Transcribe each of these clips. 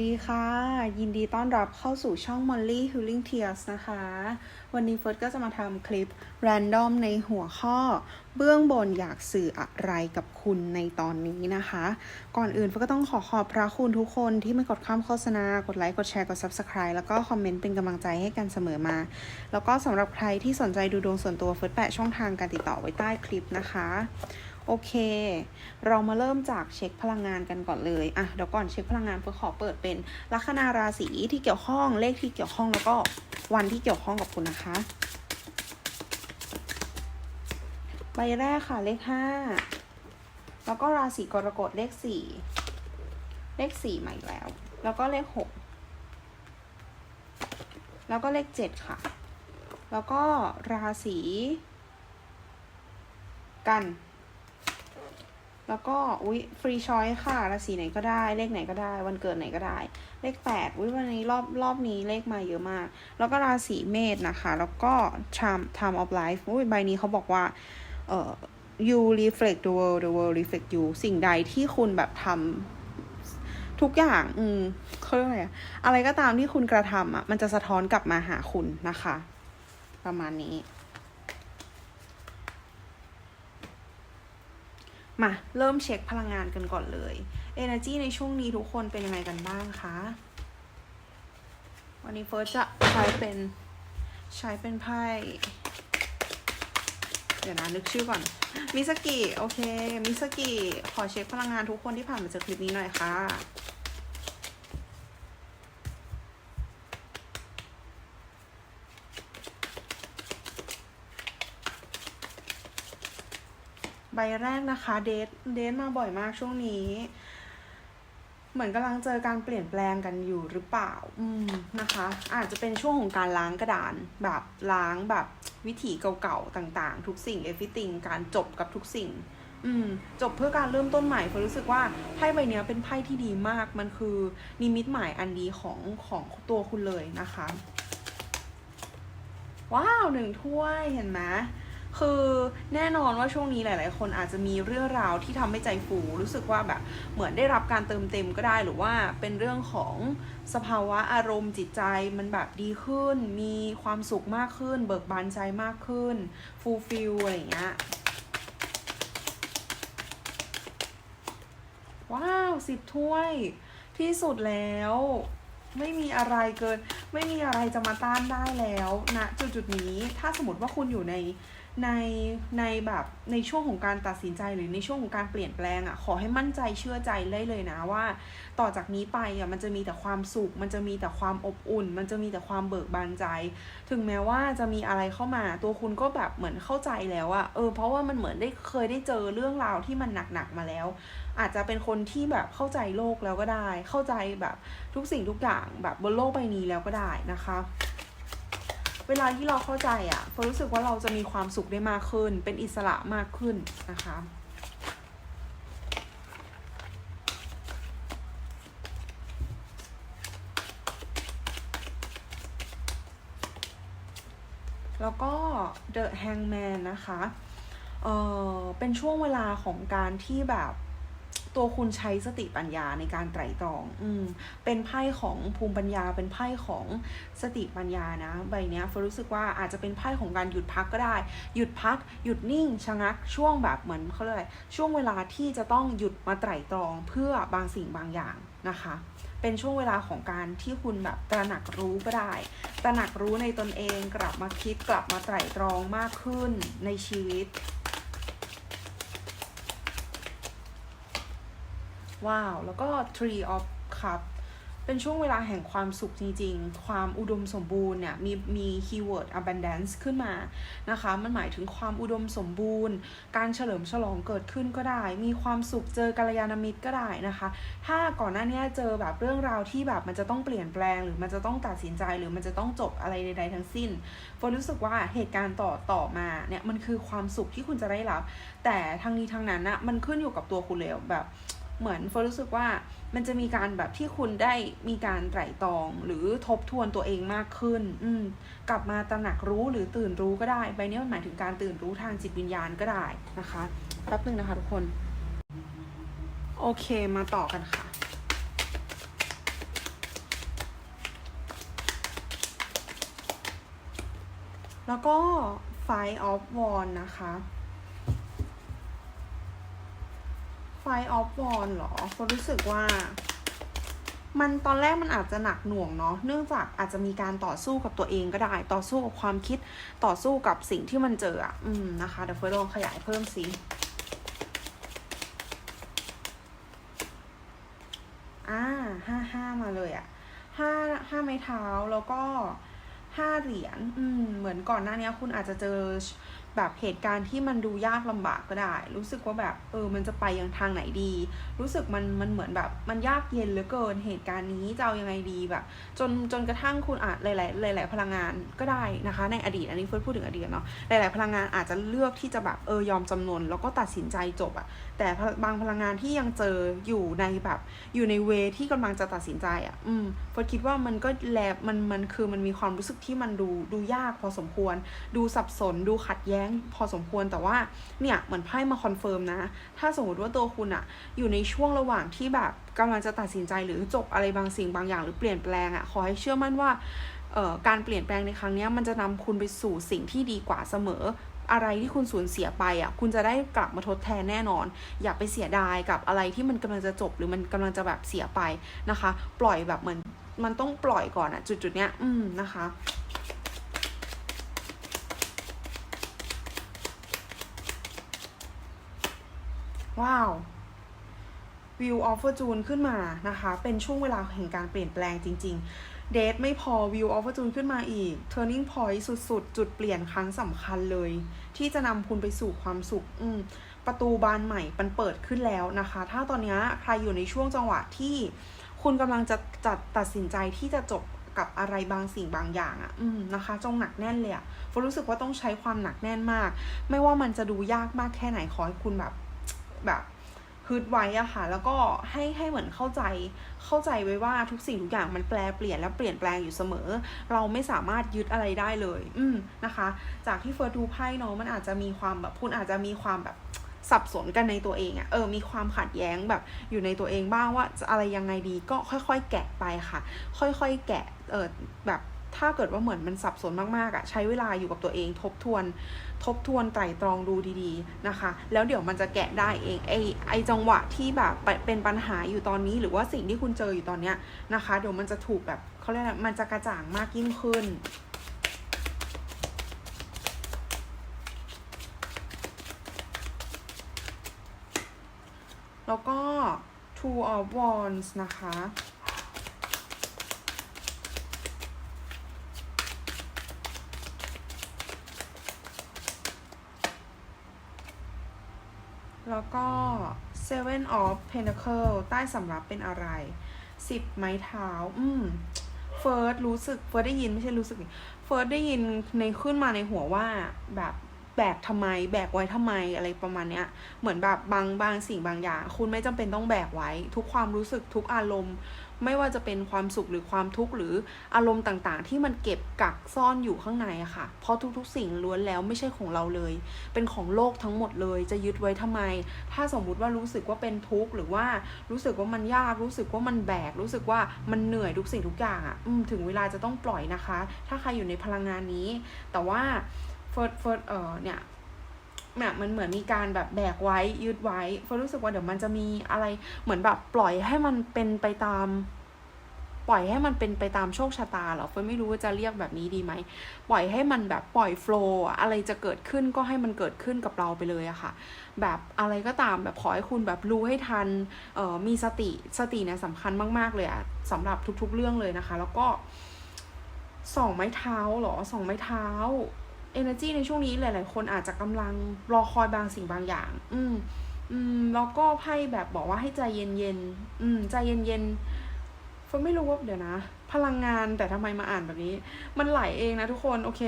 ดีค่ะ ยินดีต้อนรับเข้าสู่ช่อง Molly Healing Tears นะคะ วันนี้เฟิร์สก็จะมาทำคลิป random ในหัวข้อ เบื้องบนอยากสื่ออะไรกับคุณในตอนนี้นะคะ ก่อนอื่นเฟิร์สก็ต้องขอขอบพระคุณทุกคนที่ไม่กดข้ามโฆษณา กดไลค์ กดแชร์ กด Subscribe แล้วก็คอมเมนต์เป็นกำลังใจให้กันเสมอมา แล้วก็สำหรับใครที่สนใจดูดวงส่วนตัวเฟิร์สแปะช่องทางการติดต่อไว้ใต้คลิปนะคะ โอเค เรามาเริ่มจากเช็คพลังงานกันก่อนเลย อะ เดี๋ยวก่อนเช็คพลังงานเพื่อขอเปิดเป็นลัคนาราศีที่เกี่ยวข้อง เลขที่เกี่ยวข้องแล้วก็วันที่เกี่ยวข้องกับคุณนะคะ ใบแรกค่ะเลขห้า แล้วก็ราศีกรกฎเลขสี่เลขสี่ใหม่แล้ว แล้วก็เลขหก แล้วก็เลขเจ็ดค่ะ แล้วก็ราศีกัน แล้วก็อุ้ยฟรีชอยค่ะราศีไหนก็ได้ เลขไหนก็ได้ วันเกิดไหนก็ได้ เลขแปดอุ้ยวันนี้รอบรอบนี้เลขมาเยอะมาก แล้วก็ราศีเมษนะคะ แล้วก็ time time of life อุ้ยใบนี้เขาบอกว่าเอ่อ you reflect the world the world reflect you สิ่งใดที่คุณแบบทำทุกอย่าง อืมเขาเรียกอะไรอะอะไรก็ตามที่คุณกระทำอะ มันจะสะท้อนกลับมาหาคุณนะคะ ประมาณนี้ มาเริ่มเช็คพลังงานกันก่อนเลย Energy ในช่วงนี้ทุกคนเป็นยังไงกันบ้างคะ วันนี้เฟิร์สจะใช้เป็นใช้เป็นไพ่ เดี๋ยวนะนึกชื่อก่อน มิสกิ โอเค มิสกิ ขอเช็คพลังงานทุกคนที่ผ่านมาจากคลิปนี้หน่อยค่ะ บแรกนะคะ เดทเดทมาบ่อยมากช่วงนี้ เหมือนกำลังเจอการเปลี่ยนแปลงกันอยู่หรือเปล่า อืมนะคะ อาจจะเป็นช่วงของการล้างกระดาน แบบล้างแบบวิถีเก่าๆต่าง ๆ ทุกสิ่ง everything การจบกับทุกสิ่ง อืม จบเพื่อการเริ่มต้นใหม่เฟิร์นรู้สึกว่าไพ่ใบเนี้ยเป็นไพ่ที่ดีมาก มันคือนิมิตหมายอันดีของของตัวคุณเลยนะคะ ว้าวหนึ่งถ้วยเห็นไหม คือแน่นอนว่าช่วงนี้หลาย ๆ คนอาจจะมีเรื่องราวที่ทำให้ใจฟูรู้สึกว่าแบบเหมือนได้รับการเติมเต็มก็ได้หรือว่าเป็นเรื่องของสภาวะอารมณ์จิตใจมันแบบดีขึ้น มีความสุขมากขึ้น เบิกบานใจมากขึ้น ฟูลฟิลอะไรอย่างเงี้ยว้าวสิบถ้วย ที่สุดแล้ว ไม่มีอะไรเกิน ไม่มีอะไรจะมาต้านได้แล้วนะจุดจุดนี้ถ้าสมมติว่าคุณอยู่ใน ในในแบบในช่วงของการตัดสินใจหรือในช่วงของการเปลี่ยนแปลงอะ่ะขอให้มั่นใจเชื่อใจได้เลยนะว่า ต่อจากนี้ไปอะมันจะมีแต่ความสุข มันจะมีแต่ความอบอุ่น มันจะมีแต่ความเบิกบานใจ ถึงแม้ว่าจะมีอะไรเข้ามา ตัวคุณก็แบบเหมือนเข้าใจแล้วอะเออเพราะว่ามันเหมือนได้เคยได้เจอเรื่องราวที่มันหนักๆมาแล้ว อาจจะเป็นคนที่แบบเข้าใจโลกแล้วก็ได้ เข้าใจแบบทุกสิ่งทุกอย่างแบบบนโลกใบนี้แล้วก็ได้นะคะ เวลาที่เราเข้าใจอะ่ะเฟิร์นรู้สึกว่าเราจะมีความสุขได้มากขึ้น เป็นอิสระมากขึ้นนะคะแล้วก็ The Hangman นะคะ เออเป็นช่วงเวลาของการที่แบบ ตัวคุณใช้สติปัญญาในการไตร่ตรอง อืม เป็นไพ่ของภูมิปัญญา เป็นไพ่ของสติปัญญานะ ใบเนี้ยเฟร์นรู้สึกว่าอาจจะเป็นไพ่ของการหยุดพักก็ได้ หยุดพัก หยุดนิ่ง ชะงัก ช่วงแบบเหมือนเขาเรียกอะไร ช่วงเวลาที่จะต้องหยุดมาไตร่ตรองเพื่อบางสิ่งบางอย่างนะคะ เป็นช่วงเวลาของการที่คุณแบบตระหนักรู้ก็ได้ ตระหนักรู้ในตนเอง กลับมาคิด กลับมาไตร่ตรองมากขึ้นในชีวิต ว้าว แล้วก็ Tree of Cup เป็นช่วงเวลาแห่งความสุขจริงๆ ความอุดมสมบูรณ์เนี่ยมีมีคีย์เวิร์ด abundance ขึ้นมานะคะ มันหมายถึงความอุดมสมบูรณ์ การเฉลิมฉลองเกิดขึ้นก็ได้ มีความสุขเจอกัลยาณมิตรก็ได้นะคะ ถ้าก่อนหน้านี้เจอแบบเรื่องราวที่แบบมันจะต้องเปลี่ยนแปลง หรือมันจะต้องตัดสินใจหรือมันจะต้องจบอะไรใดๆทั้งสิ้นฟนรู้สึกว่าเหตุการณ์ต่อต่อมาเนี่ยมันคือความสุขที่คุณจะได้รับ แต่ทางนี้ทางนั้นนะมันขึ้นอยู่กับตัวคุณเลยแบบ เหมือนโฟรู้สึกว่ามันจะมีการแบบที่คุณได้มีการไตร่ตรองหรือทบทวนตัวเองมากขึ้น อืกลับมาตระหนักรู้หรือตื่นรู้ก็ได้ใบนี้มันหมายถึงการตื่นรู้ทางจิตวิญญาณก็ได้นะคะแป๊บนึงนะคะทุกคน โอเคมาต่อกันค่ะแล้วก็ Five of w a n d นะคะ Five of Wands เหรอคนรู้สึกว่า มันตอนแรกมันอาจจะหนักหน่วงเนาะเนื่องจากอาจจะมีการต่อสู้กับตัวเองก็ได้ ต่อสู้กับความคิดต่อสู้กับสิ่งที่มันเจออะอืมนะคะเดี๋ยวเฟิร์ลองขยายเพิ่มสิอ่าห้าห้ามาเลยอะห้าห้าไม้เท้าแล้วก็ห้าเหรียญอืมเหมือนก่อนหน้านี้คุณอาจจะเจอ แบบเหตุการณ์ที่มันดูยากลำบากก็ได้ รู้สึกว่าแบบเออมันจะไปยังทางไหนดี รู้สึกมันมันเหมือนแบบมันยากเย็นเหลือเกินเหตุการณ์นี้จะเอายังไงดีแบบ จนจนกระทั่งคุณอาจหลาย ๆ หลาย ๆ พลังงานก็ได้นะคะ ในอดีตอันนี้เฟิร์สพูดถึงอดีตเนาะหลาย ๆ พลังงานอาจจะเลือกที่จะแบบเออยอมจำนนแล้วก็ตัดสินใจจบอะแต่บางพลังงานที่ยังเจออยู่ในแบบอยู่ในเวที่กำลังจะตัดสินใจอะอืมเฟิร์สคิดว่ามันก็แลบมันมันคือมันมีความรู้สึกที่มันดูดูยากพอสมควร ดูสับสนดูขัดแย้งพอสมควรแต่ว่าเนี่ยเหมือนไพ่มาคอนเฟิร์มนะ ถ้าสมมติว่าตัวคุณอะอยู่ในช่วงระหว่างที่แบบกำลังจะตัดสินใจหรือจบอะไรบางสิ่งบางอย่างหรือเปลี่ยนแปลงอะขอให้เชื่อมั่นว่าการเปลี่ยนแปลงในครั้งนี้มันจะนำคุณไปสู่สิ่งที่ดีกว่าเสมออะไรที่คุณสูญเสียไปอะ คุณจะได้กลับมาทดแทนแน่นอน อย่าไปเสียดายกับอะไรที่มันกำลังจะจบหรือมันกำลังจะแบบเสียไปนะคะ ปล่อยแบบเหมือนมันต้องปล่อยก่อนอะ จุดจุดๆเนี้ย อืมนะคะ ว้าว View of Fortune ขึ้นมานะคะ เป็นช่วงเวลาแห่งการเปลี่ยนแปลงจริง ๆ เดทไม่พอ View of Fortune ขึ้นมาอีก Turning Point สุดๆ จุดเปลี่ยนครั้งสำคัญเลย ที่จะนำคุณไปสู่ความสุข อืประตูบานใหม่มันเปิดขึ้นแล้วนะคะ ถ้าตอนนี้ใครอยู่ในช่วงจังหวะที่คุณกำลังจะจัดตัดสินใจที่จะจบกับอะไรบางสิ่งบางอย่างอะ่ะ อืมนะคะ จงหนักแน่นเลยอะ่ะฟรู้สึกว่าต้องใช้ความหนักแน่นมาก ไม่ว่ามันจะดูยากมากแค่ไหนขอให้คุณแบบ แบบฮึดไว้อะค่ะ แล้วก็ให้ให้เหมือนเข้าใจเข้าใจไว้ว่าทุกสิ่งทุกอย่างมันแปลเปลี่ยนและเปลี่ยนแปลงอยู่เสมอ เราไม่สามารถยึดอะไรได้เลย อืมนะคะ จากที่เฟิร์สดูไพ่เนาะมันอาจจะมีความแบบคุณอาจจะมีความแบบสับสนกันในตัวเองอะ่ะ เออ มีความขัดแย้งแบบอยู่ในตัวเองบ้างว่าจะอะไรยังไงดีก็ค่อยๆ แกะไปค่ะ ค่อยๆ แกะ เออแบบ ถ้าเกิดว่าเหมือนมันสับสนมากๆอะ่ะใช้เวลาอยู่กับตัวเองทบทวน ทบทวนไตร่ตรองดูดีๆนะคะ แล้วเดี๋ยวมันจะแกะได้เองไอไอจังหวะที่แบบเป็นปัญหาอยู่ตอนนี้ หรือว่าสิ่งที่คุณเจออยู่ตอนเนี้ยนะคะ เดี๋ยวมันจะถูกแบบเขาเรียกมันจะกระจ่างมากยิ่งขึ้นแล้วก็ two of wands นะคะ แล้วก็ seven of pentacle ใต้สำรับเป็นอะไร สิบไม้เท้า อืมเฟิร์สรู้สึกเฟิร์สได้ยินไม่ใช่รู้สึกเฟิร์สได้ยินในขึ้นมาในหัวว่าแบบแบกทำไม แบกไว้ทำไมอะไรประมาณเนี้ย เหมือนแบบบางบางสิ่งบางอย่าง คุณไม่จำเป็นต้องแบกไว้ ทุกความรู้สึกทุกอารมณ์ ไม่ว่าจะเป็นความสุขหรือความทุกข์หรืออารมณ์ต่างๆ ที่มันเก็บกักซ่อนอยู่ข้างในอะค่ะ เพราะทุกๆ สิ่งล้วนแล้วไม่ใช่ของเราเลย เป็นของโลกทั้งหมดเลยจะยึดไว้ทำไม ถ้าสมมุติว่ารู้สึกว่าเป็นทุกข์หรือว่ารู้สึกว่ามันยากรู้สึกว่ามันแบก รู้สึกว่ามันเหนื่อยทุกสิ่งทุกอย่างอะอถึงเวลาจะต้องปล่อยนะคะ ถ้าใครอยู่ในพลังงานนี้ แต่ว่าเฟิร์สเฟิร์สเออเนี่ย แบบมันเหมือนมีการแบบแบกไว้ยึดไว้เฟิร์สรู้สึกว่าเดี๋ยวมันจะมีอะไรเหมือนแบบปล่อยให้มันเป็นไปตาม ปล่อยให้มันเป็นไปตามโชคชะตาเหรอเฟิร์นไม่รู้ว่าจะเรียกแบบนี้ดีไหมปล่อยให้มันแบบปล่อยโฟล์อะไรจะเกิดขึ้นก็ให้มันเกิดขึ้นกับเราไปเลยอะค่ะ แบบอะไรก็ตามแบบขอให้คุณแบบรู้ให้ทันเอ่อมีสติสติเนี่ยสำคัญมากๆเลยอะสำหรับทุกๆเรื่องเลยนะคะ แล้วก็สองไม้เท้าเหรอสองไม้เท้า energy ในช่วงนี้หลาย ๆ คนอาจจะกำลังรอคอยบางสิ่งบางอย่าง อืม อืม แล้วก็ไพ่แบบบอกว่าให้ใจเย็นๆ อืม ใจเย็นๆฟไม่รู้ว่าเดี๋ยวนะ พลังงานแต่ทำไมมาอ่านแบบนี้ มันไหลเองนะทุกคน โอเค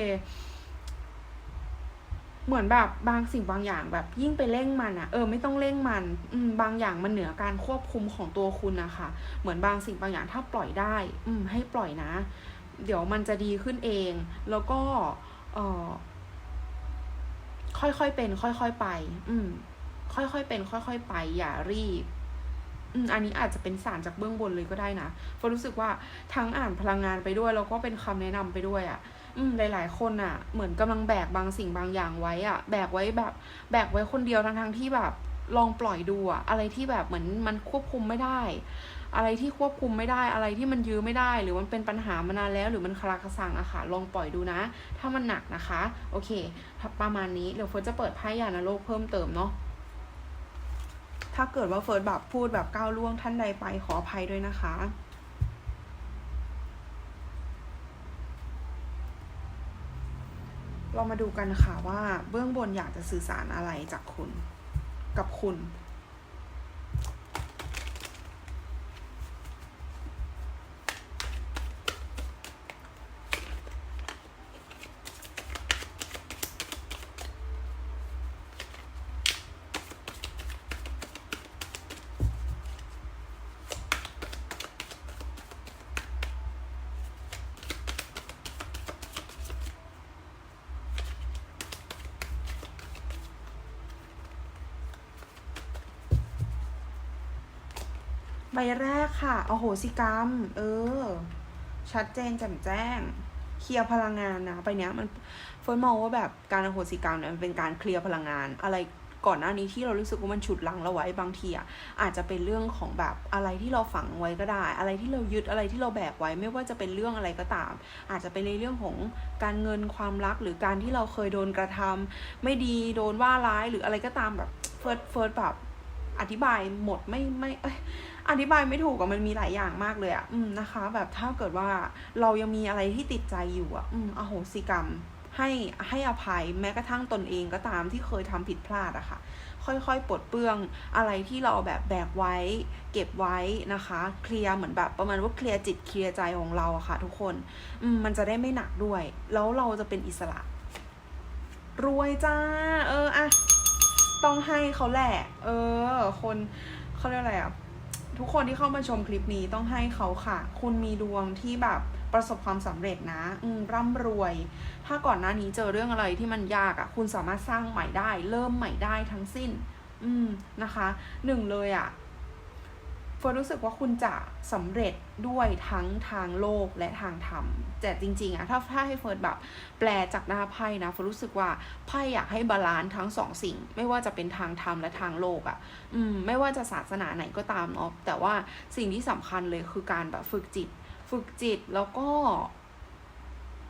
เหมือนแบบบางสิ่งบางอย่างแบบยิ่งไปเร่งมันอะเออไม่ต้องเร่งมัน อืม บางอย่างมันเหนือการควบคุมของตัวคุณนะคะ เหมือนบางสิ่งบางอย่างถ้าปล่อยได้ อืม ให้ปล่อยนะ เดี๋ยวมันจะดีขึ้นเอง แล้วก็ เออค่อยๆเป็น ค่อยๆไป อืม ค่อยๆเป็น ค่อยๆไป อย่ารีบ อืม อันนี้อาจจะเป็นสารจากเบื้องบนเลยก็ได้นะเพราะรู้สึกว่าทั้งอ่านพลังงานไปด้วย แล้วก็เป็นคำแนะนำไปด้วยอะ่ะ อืม หลาย ๆ คนอะ เหมือนกำลังแบกบางสิ่งบางอย่างไว้อะ แบกไว้แบบ แบกไว้คนเดียวทั้งๆที่แบบ ลองปล่อยดูอะ อะไรที่แบบเหมือนมันควบคุมไม่ได้ อะไรที่ควบคุมไม่ได้อะไรที่มันยื้อไม่ได้ หรือมันเป็นปัญหามานานแล้ว หรือมันคลาคสังอะค่ะลองปล่อยดูนะ ถ้ามันหนักนะคะ โอเคประมาณนี้เดี๋ยวเฟิร์สจะเปิดไพ่ยานาโลกเพิ่มเติมเนาะถ้าเกิดว่าเฟิร์สแบบพูดแบบก้าวล่วงท่านใดไปขออภัยด้วยนะคะเรามาดูกันค่ะว่าเบื้องบนอยากจะสื่อสารอะไรจากคุณ กับคุณ แรกค่ะ โอโหสิกรรม เออ ชัดเจนแจ่มแจ้ง เคลียร์พลังงานนะ ไปเนี้ยมันเฟิร์นมองว่าแบบการอโหสิกรรมเนี่ยมันเป็นการเคลียร์พลังงาน อะไรก่อนหน้านี้ที่เรารู้สึกว่ามันฉุดลังเราไว้บางทีอะอาจจะเป็นเรื่องของแบบอะไรที่เราฝังไว้ก็ได้ อะไรที่เรายึดอะไรที่เราแบกไว้ไม่ว่าจะเป็นเรื่องอะไรก็ตาม อาจจะเป็นในเรื่องของการเงินความรักหรือการที่เราเคยโดนกระทำไม่ดีโดนว่าร้ายหรืออะไรก็ตามแบบเฟิร์สเฟิร์สแบบอธิบายหมดไม่ไม่ อธิบายไม่ถูกอะมันมีหลายอย่างมากเลยอะอืมนะคะ แบบถ้าเกิดว่าเรายังมีอะไรที่ติดใจอยู่อะอืมอโหสิกรรม ให้ให้อภัยแม้กระทั่งตนเองก็ตามที่เคยทำผิดพลาดอะค่ะ ค่อยๆปลดเปลื้องอะไรที่เราแบบแบกไว้ เก็บไว้นะคะ เคลียร์เหมือนแบบประมาณว่าเคลียร์จิตเคลียร์ใจของเราอะค่ะ ทุกคนอืมมันจะได้ไม่หนักด้วย แล้วเราจะเป็นอิสระ รวยจ้า เอออะต้องให้เขาแหละ เออ คนเขาเรียกอะไรอะ ทุกคนที่เข้ามาชมคลิปนี้ต้องให้เขาค่ะ คุณมีดวงที่แบบประสบความสำเร็จนะ อืร่ำรวย ถ้าก่อนหน้านี้เจอเรื่องอะไรที่มันยากอะ่ะ คุณสามารถสร้างใหม่ได้ เริ่มใหม่ได้ทั้งสิ้น อืมนะคะ หนึ่งเลยอะ่ะ ฟิร์รู้สึกว่าคุณจะสำเร็จด้วยทั้งทางโลกและทางธรรมแต่จริงๆอะถ้าถ้าให้เฟิร์นแบบแปลจากหน้าไพ่นะเฟิร์นรู้สึกว่าไพ่อยากให้บาลานซ์ทั้งสองสิ่ง ไม่ว่าจะเป็นทางธรรมและทางโลกอะอืมไม่ว่าจะศาสนาไหนก็ตามเนาะแต่ว่าสิ่งที่สำคัญเลยคือการแบบฝึกจิต ฝึกจิตแล้วก็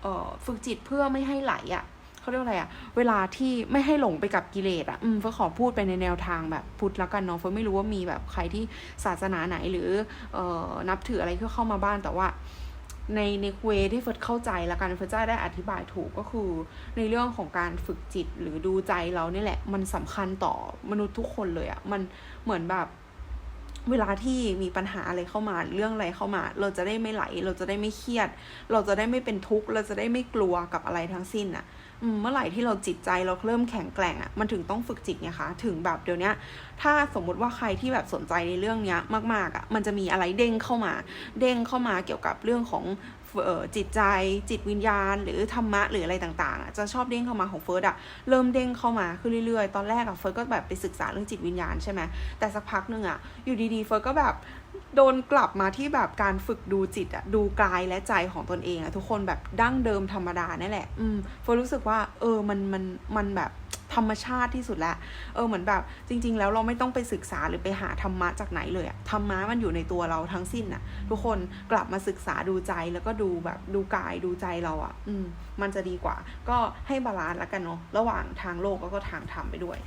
เอ่อฝึกจิตเพื่อไม่ให้ไหลอะ่ะ เขาเรียกอะไรอะเวลาที่ไม่ให้หลงไปกับกิเลสอะอืมเฟิร์ขอพูดไปในแนวทางแบบพุทธแล้วกันเนาะเฟิร์ไม่รู้ว่ามีแบบใครที่ศาสนาไหนหรือเอ่อนับถืออะไรที่เข้ามาบ้านแต่ว่าในในเวที่เฟิร์สเข้าใจแล้วกันเฟิร์สจะได้อธิบายถูกก็คือ ในเรื่องของการฝึกจิตหรือดูใจเราเนี่ยแหละ มันสำคัญต่อมนุษย์ทุกคนเลยอะมันเหมือนแบบ เวลาที่มีปัญหาอะไรเข้ามาเรื่องอะไรเข้ามา เราจะได้ไม่ไหล เราจะได้ไม่เครียด เราจะได้ไม่เป็นทุกข์เราจะได้ไม่กลัวกับอะไรทั้งสิ้นอะ เมื่อไหร่ที่เราจิตใจเราเริ่มแข็งแกร่งอะมันถึงต้องฝึกจิตไงคะถึงแบบเดี๋ยวนี้ถ้าสมมุติว่าใครที่แบบสนใจในเรื่องเนี้ยมากๆอะมันจะมีอะไรเด้งเข้ามา เด้งเข้ามาเกี่ยวกับเรื่องของจิตใจจิตวิญญาณ หรือธรรมะหรืออะไรต่างๆ จะชอบเด้งเข้ามาของเฟิร์สอะเริ่มเด้งเข้ามาขึ้นเรื่อยๆ ตอนแรกอะเฟิร์สก็แบบไปศึกษาเรื่องจิตวิญญาณใช่ไหมแต่สักพักหนึ่งอะอยู่ดีๆเฟิร์สก็แบบ โดนกลับมาที่แบบการฝึกดูจิตอะดูกายและใจของตนเองอะทุกคนแบบดั้งเดิมธรรมดานี่แหละ อืมฟรู้สึกว่า เออมันมันมันแบบธรรมชาติที่สุดแล้ว เออเหมือนแบบจริง ๆ แล้วเราไม่ต้องไปศึกษาหรือไปหาธรรมะจากไหนเลยอะธรรมะมันอยู่ในตัวเราทั้งสิ้นอะทุกคนกลับมาศึกษาดูใจแล้วก็ดูแบบดูกายดูใจเราอะอืม มันจะดีกว่า ก็ให้บาลานซ์แล้วกันเนาะระหว่างทางโลกแล้วก็ทางธรรมไปด้วย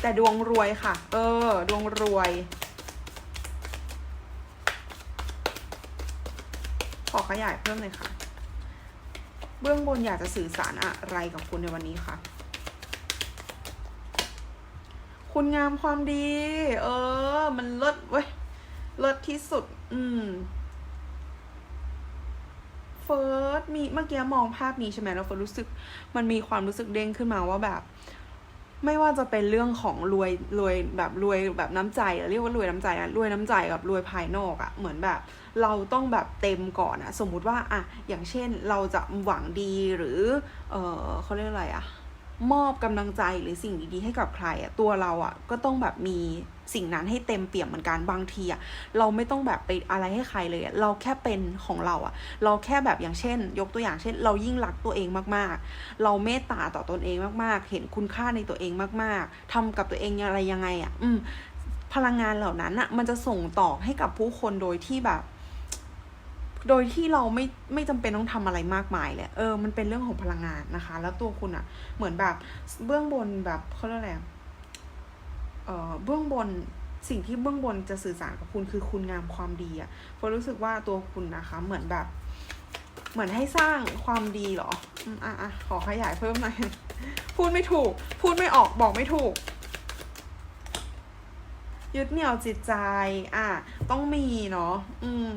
แต่ดวงรวยค่ะ เออ ดวงรวย ขอขยายเพิ่มเลยค่ะ เบื้องบนอยากจะสื่อสารอะไรกับคุณในวันนี้คะคุณงามความดี เออ มันเลิศเว้ย เลิศที่สุด อืมเฟิร์สมีเมื่อกี้มองภาพนี้ใช่ไหมแล้วเฟิร์สรู้สึก มันมีความรู้สึกเด้งขึ้นมาว่าแบบ ไม่ว่าจะเป็นเรื่องของรวยรวยแบบรวยแบบน้ำใจอเรียกว่ารวยน้ำใจนะรวยน้ำใจกับรวยภายนอกอะเหมือนแบบ เราต้องแบบเต็มก่อนอะสมมุติว่าอะอย่างเช่นเราจะหวังดีหรือ เออเขาเรียกอะไรอะ มอบกำลังใจหรือสิ่งดีๆให้กับใครอะตัวเราอะก็ต้องแบบมีสิ่งนั้นให้เต็มเปี่ยมเหมือนกันบางทีอะเราไม่ต้องแบบไปอะไรให้ใครเลยอะเราแค่เป็นของเราอะเราแค่แบบอย่างเช่น ยกตัวอย่างเช่น เรายิ่งรักตัวเองมากๆ เราเมตตาต่อตนเองมากๆ เห็นคุณค่าในตัวเองมากๆทำกับตัวเองอะไรยังไงอะอืมพลังงานเหล่านั้นอะมันจะส่งต่อให้กับผู้คนโดยที่แบบ โดยที่เราไม่ไม่จำเป็นต้องทำอะไรมากมายเลยเออมันเป็นเรื่องของพลังงานนะคะ แล้วตัวคุณอะเหมือนแบบเบื้องบนแบบเขาเรียกอะไรเออเบื้องบนสิ่งที่เบื้องบนจะสื่อสารกับคุณคือคุณงามความดีอะเพราะรู้สึกว่าตัวคุณนะคะ เหมือนแบบ เหมือนให้สร้างความดีเหรออะอะขอขยายเพิ่มหน่อยพูดไม่ถูก พูดไม่ออกบอกไม่ถูกยึดเหนี่ยวจิตใจ อะ ต้องมีเนาะ อืม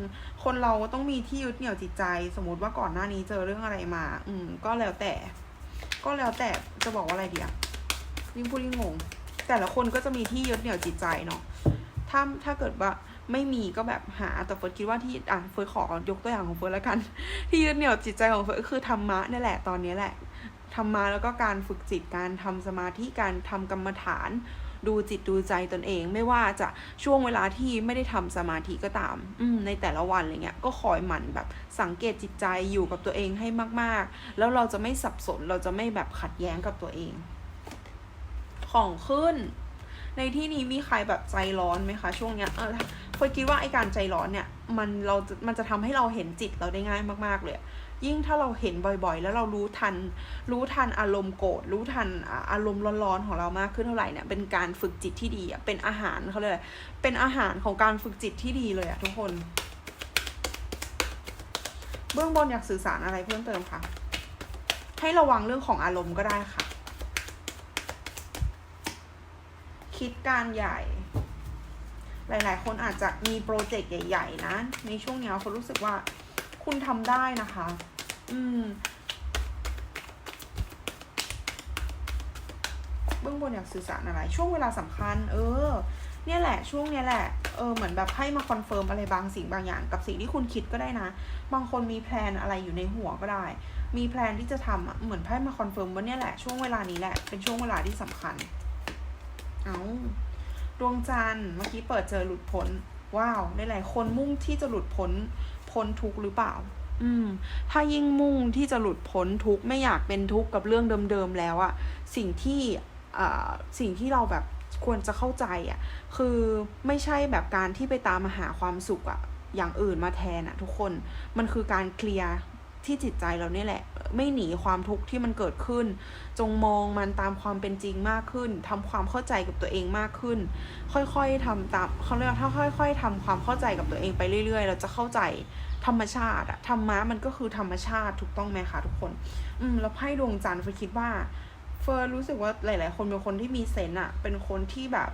คนเราต้องมีที่ยึดเหนี่ยวจิตใจ สมมติว่าก่อนหน้านี้เจอเรื่องอะไรมา อืม ก็แล้วแต่ ก็แล้วแต่จะบอกว่าอะไรเดียวยิ่งพูดยิ่งงง แต่ละคนก็จะมีที่ยึดเหนี่ยวจิตใจเนาะถ้าถ้าเกิดว่าไม่มีก็แบบหาแต่เฟิร์สคิดว่าที่อะเฟิร์สขอยกตัวอย่างของเฟิร์สแล้วกัน ที่ยึดเหนี่ยวจิตใจของเฟิร์สก็คือธรรมะนี่แหละตอนนี้แหละธรรมะแล้วก็การฝึกจิตการทำสมาธิการทำกรรมฐาน ดูจิตดูใจตนเอง ไม่ว่าจะช่วงเวลาที่ไม่ได้ทำสมาธิก็ตาม อืมในแต่ละวันอะไรเงี้ยก็คอยหมั่นแบบสังเกตจิตใจอยู่กับตัวเองให้มาก ๆ แล้วเราจะไม่สับสนเราจะไม่แบบขัดแย้งกับตัวเอง ของขึ้น ในที่นี้มีใครแบบใจร้อนไหมคะ ช่วงเนี้ยเออเฟิร์สคิดว่าไอการใจร้อนเนี่ย มันเราจะมันจะทำให้เราเห็นจิตเราได้ง่ายมาก ๆ เลย ยิ่งถ้าเราเห็นบ่อยๆ แล้วเรารู้ทัน รู้ทันอารมณ์โกรธรู้ทันอารมณ์ร้อนๆของเรามากขึ้นเท่าไหร่เนี่ยเป็นการฝึกจิตที่ดีเป็นอาหารเขาเลยเป็นอาหารของการฝึกจิตที่ดีเลยอะทุกคน เบื้องบนอยากสื่อสารอะไรเพิ่มเติมคะให้ระวังเรื่องของอารมณ์ก็ได้ค่ะ คิดการใหญ่หลาย ๆ คนอาจจะมีโปรเจกต์ใหญ่ ๆ นะ ในช่วงนี้เขารู้สึกว่า คุณทำได้นะคะ อืมเบื้องบนอยากสื่อสารอะไร ช่วงเวลาสำคัญ เออ เนี่ยแหละ ช่วงเนี้ยแหละ เออ เหมือนแบบให้มาคอนเฟิร์มอะไรบางสิ่งบางอย่าง กับสิ่งที่คุณคิดก็ได้นะ บางคนมีแพลนอะไรอยู่ในหัวก็ได้ มีแพลนที่จะทำอะเหมือนไพ่มาคอนเฟิร์มว่าเนี่ยแหละ ช่วงเวลานี้แหละ เป็นช่วงเวลาที่สำคัญ เอาดวงจันทร์ เมื่อกี้เปิดเจอหลุดพ้น ว้าว หลายๆคนมุ่งที่จะหลุดพ้น พ้นทุกข์หรือเปล่า อืม ถ้ายิ่งมุ่งที่จะหลุดพ้นทุกข์ไม่อยากเป็นทุกข์กับเรื่องเดิมๆแล้วอะสิ่งที่อ่าสิ่งที่เราแบบควรจะเข้าใจอะคือไม่ใช่แบบการที่ไปตามหาความสุขอะอย่างอื่นมาแทนอะทุกคนมันคือการเคลียร์ ที่จิตใจเราเนี่ยแหละ ไม่หนีความทุกข์ที่มันเกิดขึ้น จงมองมันตามความเป็นจริงมากขึ้นทำความเข้าใจกับตัวเองมากขึ้น ค่อยๆทำตามเขาเรียกว่าถ้าค่อย ๆทำความเข้าใจกับตัวเองไปเรื่อย ๆ เราจะเข้าใจธรรมชาติอะธรรมะมันก็คือธรรมชาติถูกต้องไหมคะทุกคน อืมแล้วไพ่ดวงจันทร์เฟิร์คิดว่า เฟิร์รู้สึกว่าหลาย ๆ คนเป็นคนที่มีเซนส์อะเป็นคนที่แบบ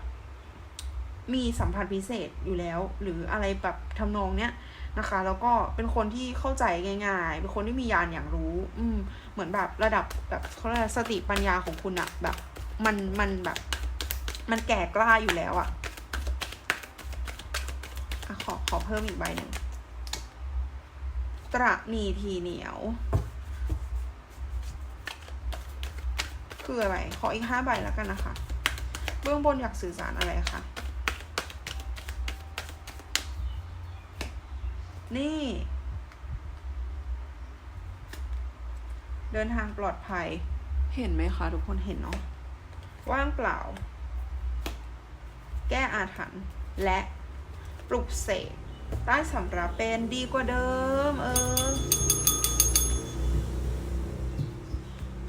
มีสัมผัสพิเศษอยู่แล้ว หรืออะไรแบบทำนองเนี้ย นะคะ แล้วก็เป็นคนที่เข้าใจง่ายๆ เป็นคนที่มีญาณอย่างรู้ อืม เหมือนแบบระดับแบบเขาเรียกอะไรสติปัญญาของคุณอะแบบ มันมันแบบ มันแก่กล้าอยู่แล้วอะอะขอขอเพิ่มอีกใบหนึ่งตระหนีทีเหนียว คืออะไร ขออีกห้าใบแล้วกันนะคะ เบื้องบนอยากสื่อสารอะไรคะ นี่ เดินทางปลอดภัย เห็นไหมคะ ทุกคนเห็นเนาะ ว่างเปล่า แก้อาถรรพ์และปลุกเสกได้สำหรับเป็นดีกว่าเดิม เออ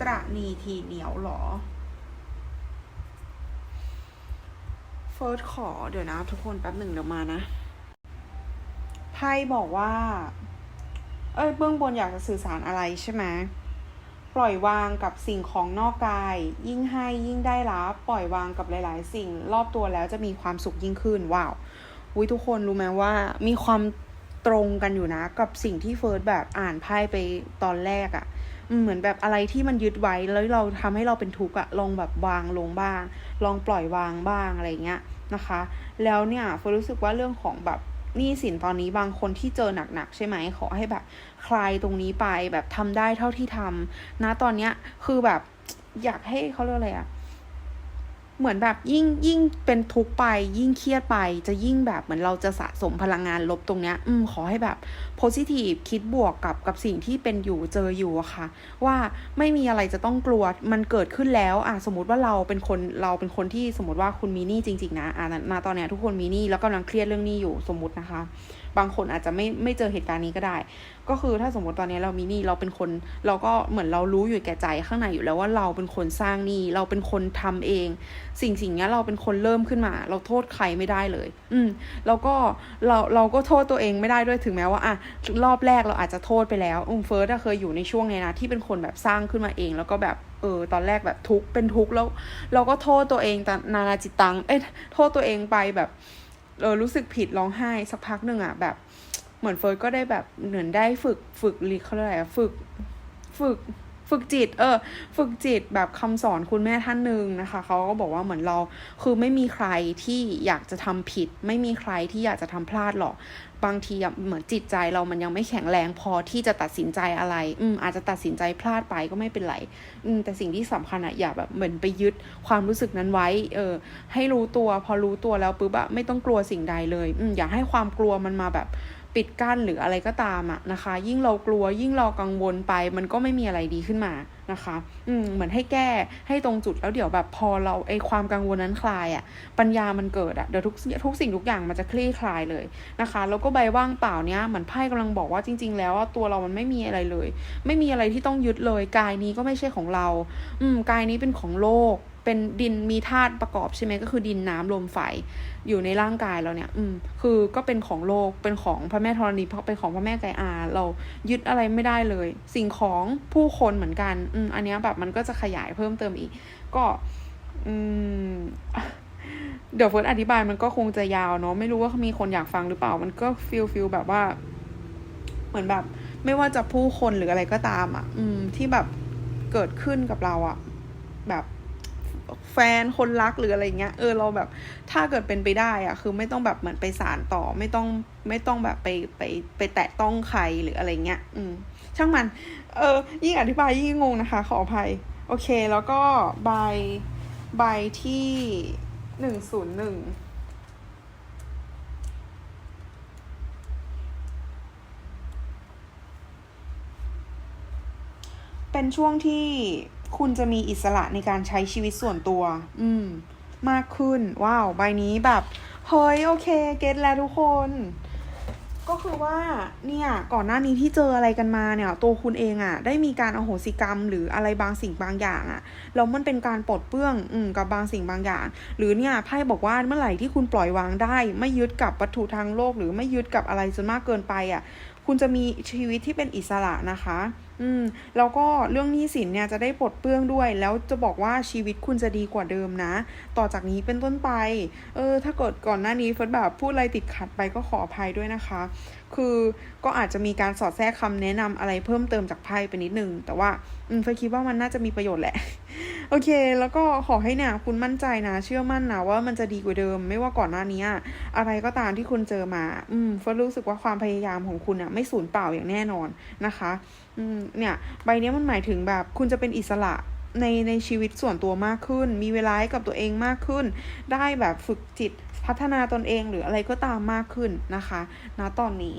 ตระหนีทีเหนียวเหรอเฟิร์สขอเดี๋ยวนะ ทุกคนแป๊บหนึ่งเดี๋ยวมานะ ไพ่บอกว่า เอ้ยเบื้องบนอยากจะสื่อสารอะไรใช่ไหมปล่อยวางกับสิ่งของนอกกาย ยิ่งให้ยิ่งได้รับปล่อยวางกับหลาย ๆ สิ่งรอบตัวแล้วจะมีความสุขยิ่งขึ้นว้าวอุ้ยทุกคนรู้ไหมว่า มีความตรงกันอยู่นะ กับสิ่งที่เฟิร์สแบบอ่านไพ่ไปตอนแรกอะ่ะเหมือนแบบอะไรที่มันยึดไว้แล้วเราทำให้เราเป็นทุกข์อะลองแบบวางลงบ้าง ลองปล่อยวางบ้างอะไรเงี้ยนะคะ แล้วเนี่ยเฟิร์สรู้สึกว่าเรื่องของแบบ หนี้สินตอนนี้บางคนที่เจอหนักๆใช่ไหมขอให้แบบคลายตรงนี้ไปแบบทำได้เท่าที่ทำนะตอนเนี้ยคือแบบอยากให้เขาเรียกอะไรอะ เหมือนแบบยิ่งยิ่งเป็นทุกข์ไป ยิ่งเครียดไป จะยิ่งแบบเหมือนเราจะสะสมพลังงานลบตรงเนี้ย อืมขอให้แบบ positive คิดบวกกับกับสิ่งที่เป็นอยู่เจออยู่อะค่ะ ว่าไม่มีอะไรจะต้องกลัวมันเกิดขึ้นแล้วอะสมมติว่าเราเป็นคนเราเป็นคนที่สมมติว่าคุณมีหนี้จริง ๆ นะอะมาตอนเนี้ยทุกคนมีหนี้แล้วกำลังเครียดเรื่องหนี้อยู่สมมตินะคะ บางคนอาจจะไม่ไม่เจอเหตุการณ์นี้ก็ได้ ก็คือถ้าสมมติตอนนี้เรามีหนี้เราเป็นคน เราก็เหมือนเรารู้อยู่แก่ใจข้างในอยู่แล้วว่าเราเป็นคนสร้างหนี้เราเป็นคนทำเอง สิ่งสิ่งนี้เราเป็นคนเริ่มขึ้นมา เราโทษใครไม่ได้เลย อืมแล้วก็เราเราก็โทษตัวเองไม่ได้ด้วยถึงแม้ว่าอะรอบแรกเราอาจจะโทษไปแล้วอืมเฟิร์สเคยอยู่ในช่วงเนี้ยนะที่เป็นคนแบบสร้างขึ้นมาเองแล้วก็แบบเออตอนแรกแบบทุกเป็นทุกแล้ว เราก็โทษตัวเองแต่นานาจิตตังเอ้ยโทษตัวเองไปแบบ เออรู้สึกผิดร้องไห้สักพักหนึ่งอะแบบเหมือนเฟิร์สก็ได้แบบเหมือนได้ฝึกฝึกเรีเขาเรียกอะไรอะฝึกฝึกฝึกจิต เออ ฝึกจิตแบบคำสอนคุณแม่ท่านหนึ่งนะคะเขาก็บอกว่าเหมือนเราคือไม่มีใครที่อยากจะทำผิด ไม่มีใครที่อยากจะทำพลาดหรอก บางทีเหมือนจิตใจเรามันยังไม่แข็งแรงพอที่จะตัดสินใจอะไร อืมอาจจะตัดสินใจพลาดไปก็ไม่เป็นไร อืมแต่สิ่งที่สำคัญอะอย่าแบบเหมือนไปยึดความรู้สึกนั้นไว้ เออ ให้รู้ตัวพอรู้ตัวแล้วปุ๊บอะไม่ต้องกลัวสิ่งใดเลย อืมอย่าให้ความกลัวมันมาแบบ ปิดกั้นหรืออะไรก็ตามอะนะคะ ยิ่งเรากลัวยิ่งเรากังวลไป มันก็ไม่มีอะไรดีขึ้นมานะคะ อืมเหมือนให้แก้ให้ตรงจุดแล้วเดี๋ยวแบบพอเราไอความกังวลนั้นคลายอะปัญญามันเกิดอะเดี๋ยวทุกทุกสิ่งทุกอย่างมันจะคลี่คลายเลยนะคะ แล้วก็ใบว่างเปล่าเนี้ยเหมือนไพ่กำลังบอกว่าจริง ๆ แล้วว่าตัวเรามันไม่มีอะไรเลย ไม่มีอะไรที่ต้องยึดเลย กายนี้ก็ไม่ใช่ของเรา อืมกายนี้เป็นของโลก เป็นดินมีธาตุประกอบใช่ไหมก็คือดินน้ำลมไฟอยู่ในร่างกายเราเนี่ย อืม คือก็เป็นของโลกเป็นของพระแม่ธรณีเพราะเป็นของพระแม่ไกอา เรายึดอะไรไม่ได้เลย สิ่งของผู้คนเหมือนกัน อืม อันเนี้ยแบบมันก็จะขยายเพิ่มเติมอีก ก็ อืมเดี๋ยวเฟิร์สอธิบายมันก็คงจะยาวเนาะไม่รู้ว่ามีคนอยากฟังหรือเปล่า มันก็ฟิลฟิลแบบว่า เหมือนแบบ ไม่ว่าจะผู้คนหรืออะไรก็ตามอะ อืม ที่แบบเกิดขึ้นกับเราอะ แบบ แฟนคนรักหรืออะไรเงี้ยเออเราแบบถ้าเกิดเป็นไปได้อะคือไม่ต้องแบบเหมือนไปสารต่อไม่ต้องไม่ต้องแบบไปไปไปแตะต้องใครหรืออะไรเงี้ยอืมช่างมัน เออยิ่งอธิบายยิ่งงงนะคะ ขออภัย โอเค แล้วก็ใบใบที่หนึ่งศูนย์หนึ่งเป็นช่วงที่ คุณจะมีอิสระในการใช้ชีวิตส่วนตัว อืม มากขึ้น ว้าว ใบนี้แบบ เฮ้ย โอเค เก็ตแล้วทุกคน ก็คือว่าเนี่ยก่อนหน้านี้ที่เจออะไรกันมาเนี่ยตัวคุณเองอะ่ะ ได้มีการอโหสิกรรม หรืออะไรบางสิ่งบางอย่างอะ่ะแล้วมันเป็นการปลดเปลื้องอืกับบางสิ่งบางอย่าง หรือเนี่ยไพ่บอกว่าเมื่อไหร่ที่คุณปล่อยวางได้ ไม่ยึดกับวัตถุทางโลก หรือไม่ยึดกับอะไรจนมากเกินไปอะ คุณจะมีชีวิตที่เป็นอิสระนะคะ อืมแล้วก็เรื่องหนี้สินเนี่ยจะได้ปลดเปลื้องด้วย แล้วจะบอกว่าชีวิตคุณจะดีกว่าเดิมนะ ต่อจากนี้เป็นต้นไป เออ ถ้าเกิดก่อนหน้านี้เฟิร์สแบบพูดอะไรติดขัดไปก็ขออภัยด้วยนะคะคือก็อาจจะมีการสอดแทรกคำแนะนำอะไรเพิ่มเติมจากไพ่ไปนิดนึง แต่ว่าอืมเฟิร์สคิดว่ามันน่าจะมีประโยชน์แหละ โอเค แล้วก็ขอให้เนี่ยคุณมั่นใจนะ เชื่อมั่นนะว่ามันจะดีกว่าเดิม ไม่ว่าก่อนหน้านี้อะไรก็ตามที่คุณเจอมา อืมเฟิร์สรู้สึกว่าความพยายามของคุณอะไม่สูญเปล่าอย่างแน่นอนนะคะ อืมเนี่ยใบเนี้ยมันหมายถึงแบบคุณจะเป็นอิสระในในชีวิตส่วนตัวมากขึ้น มีเวลาให้กับตัวเองมากขึ้น ได้แบบฝึกจิต พัฒนาตนเองหรืออะไรก็ตามมากขึ้นนะคะณตอนนี้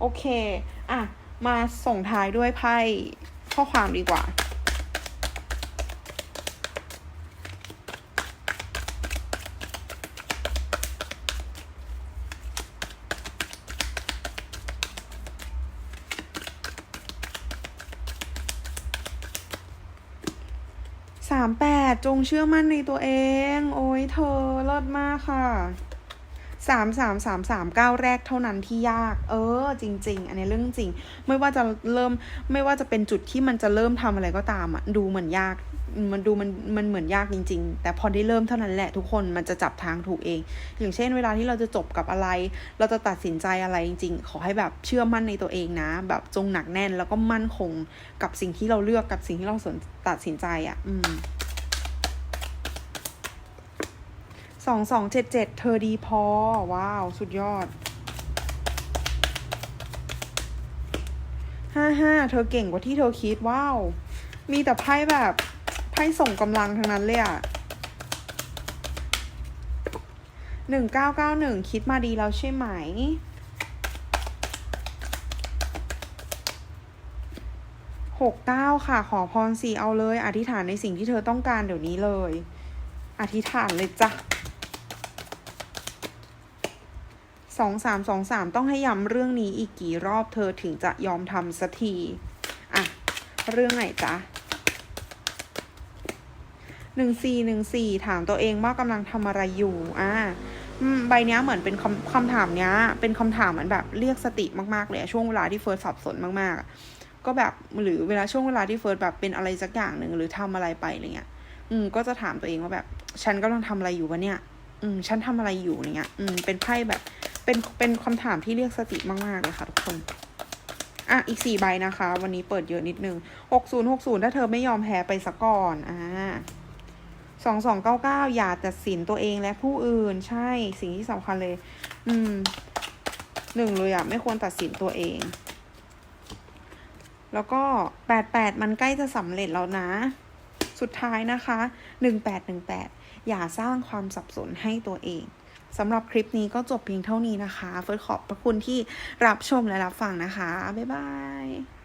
โอเค อะ มาส่งท้ายด้วยไพ่ข้อความดีกว่า สามแปด จงเชื่อมั่นในตัวเอง โอ้ยเธอเลิศมากค่ะสามสามสามสามเก้าแรกเท่านั้นที่ยาก เออ จริง ๆ อันนี้เรื่องจริง ไม่ว่าจะเริ่มไม่ว่าจะเป็นจุดที่มันจะเริ่มทำอะไรก็ตามอะดูเหมือนยาก มันดูมันมันเหมือนยากจริง ๆ แต่พอได้เริ่มเท่านั้นแหละทุกคนมันจะจับทางถูกเอง อย่างเช่น เวลาที่เราจะจบกับอะไร เราจะตัดสินใจอะไรจริง ๆ ขอให้แบบเชื่อมั่นในตัวเองนะ แบบจงหนักแน่นแล้วก็มั่นคงกับสิ่งที่เราเลือกกับสิ่งที่เราสนตัดสินใจอะอืม ส องสองเจ็ดเจ็ดเธอดีพอ ว้าว สุดยอดห้าห้าเธอเก่งกว่าที่เธอคิด ว้าว มีแต่ไพ่แบบไพ่ส่งกำลังทั้งนั้นเลยอะหนึ่งเก้าเก้าหนึ่งคิดมาดีแล้วใช่ไหมหกเก้าค่ะ ขอพรสี่เอาเลย อธิษฐานในสิ่งที่เธอต้องการเดี๋ยวนี้เลย อธิษฐานเลยจ้ะ สองสามสองสามต้องให้ย้ำเรื่องนี้อีกกี่รอบเธอถึงจะยอมทำสักทีอะเรื่องไหนจ๊ะหนึ่งสี่หนึ่งสี่ถามตัวเองว่ากำลังทำอะไรอยู่อ่าอืมใบนี้เหมือนเป็นคำคำถามเนี้ย เป็นคำถามเหมือนแบบเรียกสติมากๆเลยอะช่วงเวลาที่เฟิร์สสับสนมากๆ ก็แบบหรือเวลาช่วงเวลาที่เฟิร์สแบบเป็นอะไรสักอย่างหนึ่งหรือทำอะไรไปอะไรเงี้ย อืม ก็จะถามตัวเองว่าแบบ ฉันกำลังทำอะไรอยู่วะเนี่ย อืม ฉันทำอะไรอยู่อะไรเงี้ย อืม เป็นไพ่แบบ เป็นเป็นคำถามที่เรียกสติมาก ๆ เลยค่ะทุกคน อะ อีกสี่ใบนะคะ วันนี้เปิดเยอะนิดนึงหกศูนย์หกศูนย์ถ้าเธอไม่ยอมแพ้ไปสักก่อน อ่าสองสองเก้าเก้าอย่าตัดสินตัวเองและผู้อื่น ใช่ สิ่งที่สำคัญเลย อืมหนึ่งเลยอะไม่ควรตัดสินตัวเอง แล้วก็แปดแปดมันใกล้จะสำเร็จแล้วนะ สุดท้ายนะคะหนึ่งแปดหนึ่งแปดอย่าสร้างความสับสนให้ตัวเอง สำหรับคลิปนี้ก็จบเพียงเท่านี้นะคะ เฟิร์สขอบพระคุณที่รับชมและรับฟังนะคะ บ๊ายบาย